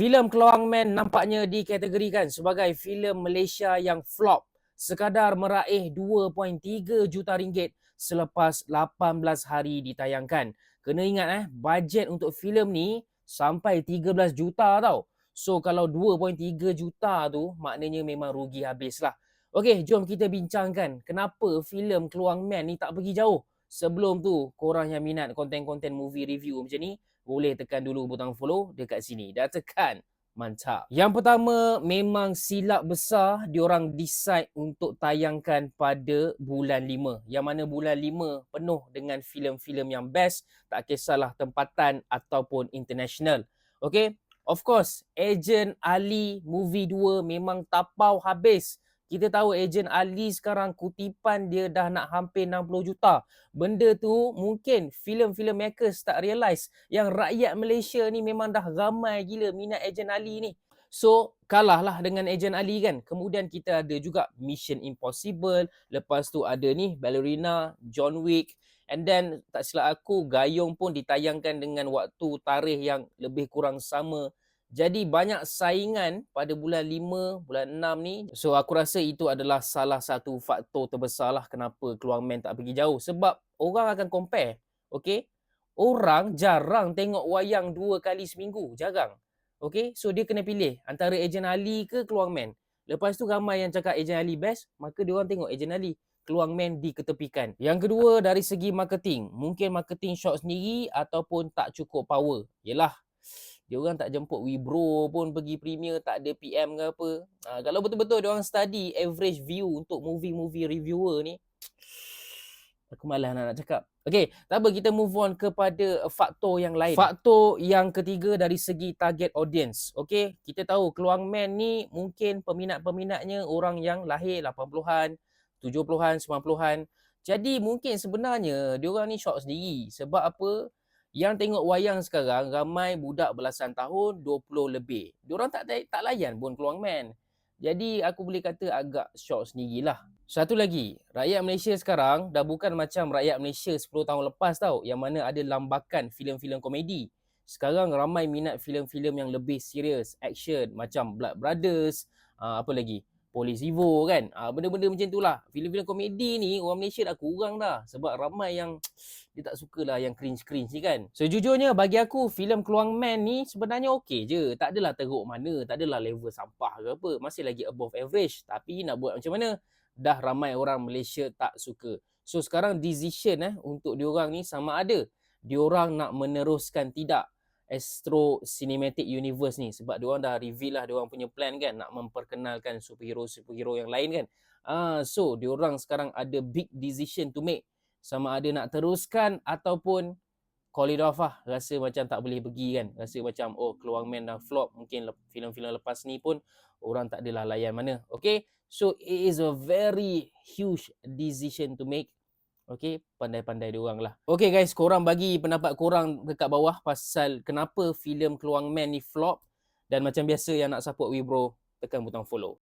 Filem Keluang Man nampaknya dikategorikan sebagai filem Malaysia yang flop sekadar meraih 2.3 juta ringgit selepas 18 hari ditayangkan. Kena ingat eh, bajet untuk filem ni sampai 13 juta tau. So kalau 2.3 juta tu maknanya memang rugi habis lah. Okey, jom kita bincangkan kenapa filem Keluang Man ni tak pergi jauh. Sebelum tu, korang yang minat konten-konten movie review macam ni, boleh tekan dulu butang follow dekat sini. Dah tekan. Mantap. Yang pertama, memang silap besar diorang decide untuk tayangkan pada bulan 5. Yang mana bulan 5 penuh dengan filem-filem yang best, tak kisahlah tempatan ataupun international. Okay? Of course, Agent Ali Movie 2 memang tapau habis kita tahu ejen Ali sekarang kutipan dia dah nak hampir 60 juta. Benda tu mungkin filem-filem makers tak realise yang rakyat Malaysia ni memang dah ramai gila minat ejen Ali ni. So kalahlah dengan ejen Ali kan. Kemudian kita ada juga Mission Impossible. Lepas tu ada ni Ballerina, John Wick. And then tak silap aku Gayung pun ditayangkan dengan waktu tarikh yang lebih kurang sama jadi banyak saingan pada bulan 5, bulan 6 ni. So aku rasa itu adalah salah satu faktor terbesar lah kenapa Keluang Man tak pergi jauh. Sebab orang akan compare. Okay. Orang jarang tengok wayang dua kali seminggu. Jarang. Okay. So dia kena pilih antara Ejen Ali ke Keluang Man. Lepas tu ramai yang cakap Ejen Ali best. Maka dia orang tengok Ejen Ali. Keluang Man diketepikan. Yang kedua dari segi marketing. Mungkin marketing shot sendiri ataupun tak cukup power. Yelah dia orang tak jemput Wibro pun pergi premier tak ada PM ke apa. Ha, kalau betul-betul dia orang study average view untuk movie-movie reviewer ni aku malas nak, nak cakap. Okay, tak apa kita move on kepada faktor yang lain. Faktor yang ketiga dari segi target audience. Okay, kita tahu Keluang Man ni mungkin peminat-peminatnya orang yang lahir 80-an, 70-an, 90-an. Jadi mungkin sebenarnya dia orang ni shock sendiri. Sebab apa? Yang tengok wayang sekarang ramai budak belasan tahun 20 lebih. Diorang tak tak layan pun keluang man. Jadi aku boleh kata agak shock sendirilah. Satu lagi, rakyat Malaysia sekarang dah bukan macam rakyat Malaysia 10 tahun lepas tau yang mana ada lambakan filem-filem komedi. Sekarang ramai minat filem-filem yang lebih serius, action macam Blood Brothers, uh, apa lagi? Polis Evo kan. Ah benda-benda macam itulah. Filem-filem komedi ni orang Malaysia dah kurang dah sebab ramai yang dia tak sukalah yang cringe-cringe ni kan. Sejujurnya bagi aku filem Keluang Man ni sebenarnya okey je. Tak adalah teruk mana, tak adalah level sampah ke apa. Masih lagi above average. Tapi nak buat macam mana? Dah ramai orang Malaysia tak suka. So sekarang decision eh untuk diorang ni sama ada diorang nak meneruskan tidak Astro Cinematic Universe ni sebab dia orang dah reveal lah dia orang punya plan kan nak memperkenalkan superhero-superhero yang lain kan. Ah so dia orang sekarang ada big decision to make sama ada nak teruskan ataupun call it off lah. Rasa macam tak boleh pergi kan. Rasa macam oh Keluang Man dah flop. Mungkin filem-filem lepas ni pun orang tak adalah layan mana. Okay. So it is a very huge decision to make. Okay, pandai-pandai dia orang lah. Okay guys, korang bagi pendapat korang dekat bawah pasal kenapa filem Keluang Man ni flop. Dan macam biasa yang nak support Wibro, tekan butang follow.